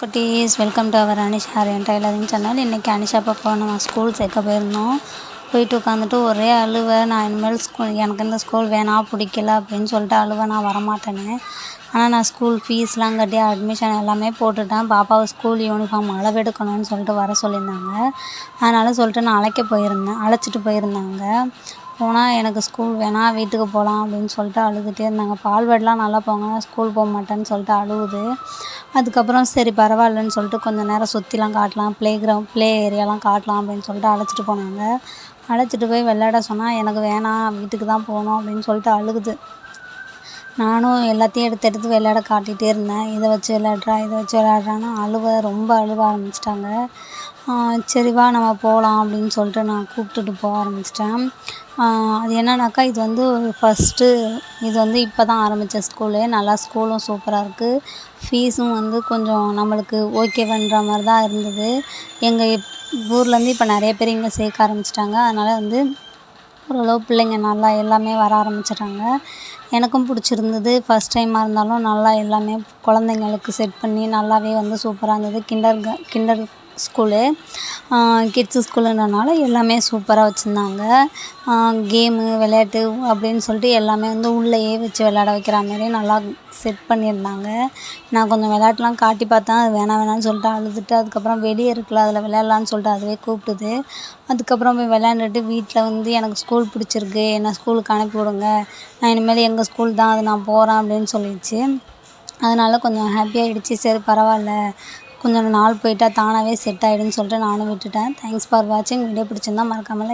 குட்டீஸ் welcome to our Anisha என் tailoring channel இன்றைக்கி அனிஷா பாப்பா நம்ம ஸ்கூல் சேர்க்க போயிருந்தோம். போயிட்டு உட்காந்துட்டு ஒரே அழுவை நான் இனிமேல் ஸ்கூல் எனக்கு இந்த ஸ்கூல் வேணாம் பிடிக்கல அப்படின்னு சொல்லிட்டு அழுவை நான் வரமாட்டேன்னு ஆனால் நான் ஸ்கூல் ஃபீஸ்லாம் கட்டி அட்மிஷன் எல்லாமே போட்டுட்டேன். பாப்பாவை ஸ்கூல் யூனிஃபார்ம் அளவெடுக்கணும்னு சொல்லிட்டு வர சொல்லியிருந்தாங்க. அதனால் சொல்லிட்டு நான் அழைக்க போயிருந்தேன் அழைச்சிட்டு போயிருந்தாங்க. போனால் எனக்கு ஸ்கூல் வேணாம் வீட்டுக்கு போகலாம் அப்படின்னு சொல்லிட்டு அழுதுகிட்டே இருந்தாங்க. பால்வாடிலாம் நல்லா போங்க ஸ்கூல் போக மாட்டேன்னு சொல்லிட்டு அழுவுது. அதுக்கப்புறம் சரி பரவாயில்லன்னு சொல்லிட்டு கொஞ்சம் நேரம் சுற்றிலாம் காட்டலாம் ப்ளே கிரவுண்ட் ப்ளே ஏரியாலாம் காட்டலாம் அப்படின்னு சொல்லிட்டு அழைச்சிட்டு போனாங்க. அழைச்சிட்டு போய் விளையாட சொன்னால் எனக்கு வேணாம் வீட்டுக்கு தான் போகணும் அப்படின்னு சொல்லிட்டு அழுகுது. நானும் எல்லாத்தையும் எடுத்து எடுத்து விளையாட காட்டிகிட்டே இருந்தேன். இதை வச்சு விளையாட்றா இதை வச்சு விளையாடுறான்னு அழுவ ரொம்ப அழுவ ஆரம்பிச்சிட்டாங்க. சரி வா நம்ம போகலாம் அப்படின்னு சொல்லிட்டு நான் கூப்பிட்டுட்டு போக ஆரம்பிச்சிட்டேன். அது என்னன்னாக்கா இது வந்து ஃபஸ்ட்டு இது வந்து இப்போ தான் ஆரம்பித்த ஸ்கூலு நல்லா ஸ்கூலும் சூப்பராக இருக்குது ஃபீஸும் வந்து கொஞ்சம் நம்மளுக்கு ஓகேவன்ற மாதிரி தான் இருந்தது. எங்கள் ஊர்லேருந்து இப்போ நிறைய பேர் இங்கே சேர்க்க ஆரம்பிச்சிட்டாங்க. அதனால் வந்து ஓரளவு பிள்ளைங்க நல்லா எல்லாமே வர ஆரம்பிச்சிட்டாங்க. எனக்கும் பிடிச்சிருந்தது. ஃபஸ்ட் டைமாக இருந்தாலும் நல்லா எல்லாமே குழந்தைங்களுக்கு செட் பண்ணி நல்லாவே வந்து சூப்பராக இருந்தது. கிண்டர் க கிண்டர் ஸ்கூலு கிட்ஸு ஸ்கூலுன்றனால எல்லாமே சூப்பராக வச்சுருந்தாங்க. கேமு விளையாட்டு அப்படின்னு சொல்லிட்டு எல்லாமே வந்து உள்ளேயே வச்சு விளையாட வைக்கிற மாதிரி நல்லா செட் பண்ணியிருந்தாங்க. நான் கொஞ்சம் விளையாட்டுலாம் காட்டி பார்த்தேன். அது வேணாம் வேணாம்னு சொல்லிட்டு அழுதுட்டு அதுக்கப்புறம் வெளியே இருக்குல்ல அதில் விளையாடலான்னு சொல்லிட்டு அதுவே கூப்பிட்டுது. அதுக்கப்புறம் போய் விளையாண்டுட்டு வீட்டில் வந்து எனக்கு ஸ்கூல் பிடிச்சிருக்கு. என்னை ஸ்கூலுக்கு அனுப்பி விடுங்க. நான் இனிமேல் எங்கள் ஸ்கூல் தான் அது நான் போகிறேன் அப்படின்னு சொல்லிடுச்சு. அதனால் கொஞ்சம் ஹாப்பியாகிடுச்சு சரி பரவாயில்ல. கொஞ்சம் நாள் போயிட்டால் தானாகவே செட் ஆகிடும்னு சொல்லிட்டு நானும் விட்டுட்டேன். தேங்க்ஸ் ஃபார் வாட்சிங் வீடியோ பிடிச்சிருந்தா மறக்காமல்